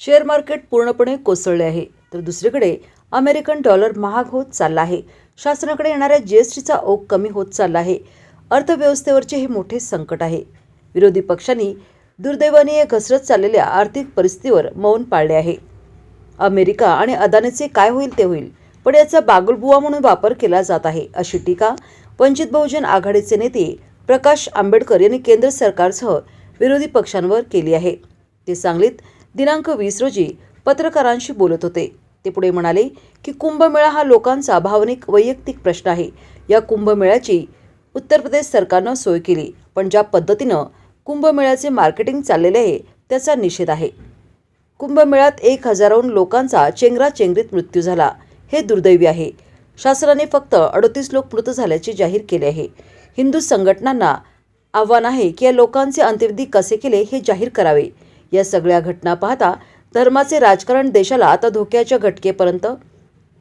Share market पूर्णपणे कोसळले आहे. तर दुसरीकडे अमेरिकन डॉलर महाग होत चालला आहे. शासनाकडे येणाऱ्या जी एस टीचा ओघ कमी होत चालला आहे. अर्थव्यवस्थेवरचे हे मोठे संकट आहे. विरोधी पक्षांनी दुर्दैवाने या घसरत चाललेल्या आर्थिक परिस्थितीवर मौन पाळले आहे. अमेरिका आणि अदानीचे काय होईल ते होईल पण याचा बागुलबुवा म्हणून वापर केला जात आहे अशी टीका वंचित बहुजन आघाडीचे नेते प्रकाश आंबेडकर यांनी केंद्र सरकारसह विरोधी पक्षांवर केली आहे. ते सांगलीत दिनांक वीस रोजी पत्रकारांशी बोलत होते. ते पुढे म्हणाले की कुंभमेळा हा लोकांचा भावनिक वैयक्तिक प्रश्न आहे. या कुंभमेळ्याची उत्तर प्रदेश सरकारनं सोय केली पण ज्या पद्धतीनं कुंभमेळ्याचे मार्केटिंग चाललेले आहे त्याचा निषेध आहे. कुंभमेळ्यात एक हजाराहून लोकांचा चेंगराचेंगरीत मृत्यू झाला. हे दुर्दैवी आहे. शासनाने फक्त अडतीस लोक मृत झाल्याचे जाहीर केले आहे. हिंदू संघटनांना आव्हान आहे की या लोकांचे अंत्यविधी कसे केले हे जाहीर करावे. या सगळ्या घटना पाहता धर्माचे राजकारण देशाला आता धोक्याच्या घटकेपर्यंत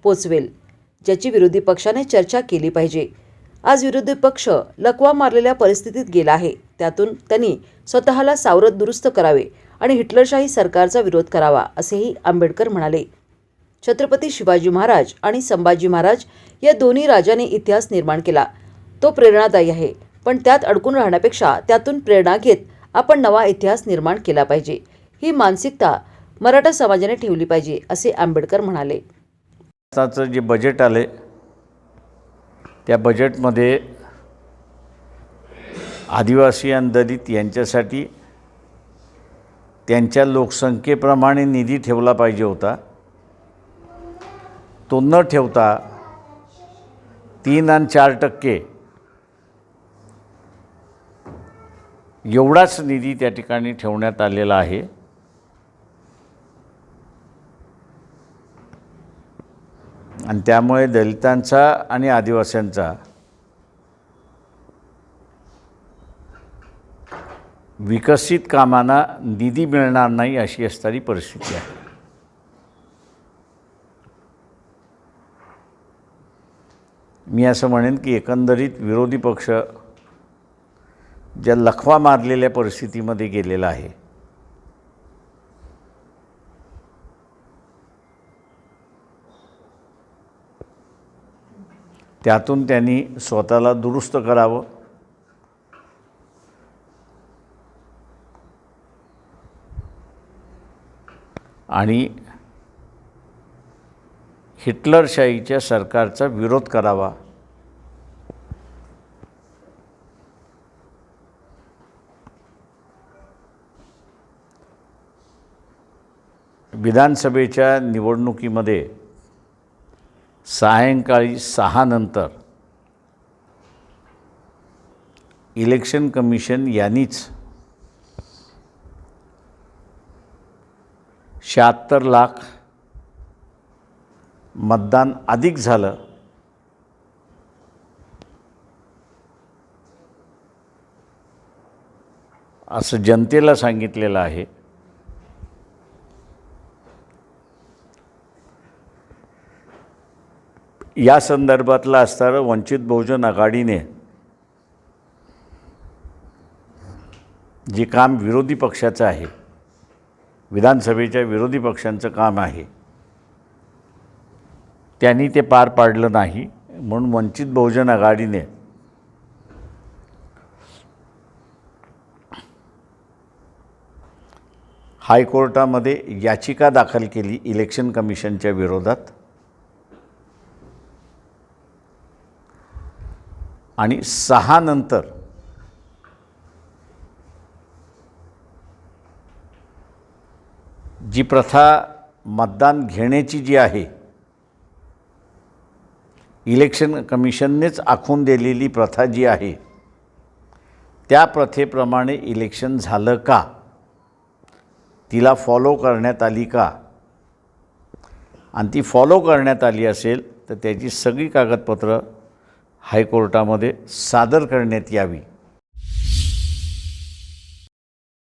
पोचवेल ज्याची विरोधी पक्षाने चर्चा केली पाहिजे. आज विरोधी पक्ष लकवा मारलेल्या परिस्थितीत गेला आहे. त्यातून त्यांनी स्वतःला सावरत दुरुस्त करावे आणि हिटलरशाही सरकारचा विरोध करावा असेही आंबेडकर म्हणाले. छत्रपती शिवाजी महाराज आणि संभाजी महाराज या दोन्ही राजांनी इतिहास निर्माण केला. तो प्रेरणादायी आहे पण त्यात अडकून राहण्यापेक्षा त्यातून प्रेरणा घेत आपण नवा इतिहास निर्माण केला पाहिजे. ही मानसिकता मराठा समाजाने ठेवली पाहिजे असे आंबेडकर म्हणाले. आताचं जे बजेट आले त्या बजेटमध्ये आदिवासी आणि दलित यांच्यासाठी त्यांच्या लोकसंख्येप्रमाणे निधी ठेवला पाहिजे होता. तो न ठेवता तीन आणि चार टक्के एवढाच निधी त्या ठिकाणी ठेवण्यात आलेला आहे. आणि त्यामुळे दलितांचा आणि आदिवासींचा विकसित कामांना निधी मिळणार नाही अशी असणारी परिस्थिती आहे. मी असं म्हणेन की एकंदरीत विरोधी पक्ष ज्या लखवा मारलेल्या परिस्थितीमध्ये गेलेला आहे. त्यातून त्यांनी स्वतःला दुरुस्त करावं. आणि हिटलरशाहीच्या सरकारचा विरोध करावा. विधानसभेच्या निवडणुकीमध्ये सायंकाळी सहा नंतर इलेक्शन कमिशन यांनीच शहात्तर लाख मतदान अधिक झालं. असं जनतेला सांगितलेलं आहे. या संदर्भातला असणारं वंचित बहुजन आघाडीने जे काम विरोधी पक्षाचं आहे विधानसभेच्या विरोधी पक्षांचं काम आहे त्यांनी ते पार पाडलं नाही म्हणून वंचित बहुजन आघाडीने हायकोर्टामध्ये याचिका दाखल केली इलेक्शन कमिशनच्या विरोधात. आणि सहा नंतर जी प्रथा मतदान घेण्याची जी आहे इलेक्शन कमिशननेच आखून दिलेली प्रथा जी आहे त्या प्रथेप्रमाणे इलेक्शन झालं का? तिला फॉलो करण्यात आली का? आणि ती फॉलो करण्यात आली असेल तर त्याची सगळी कागदपत्रं हायकोर्टामध्ये सादर करण्यात यावी.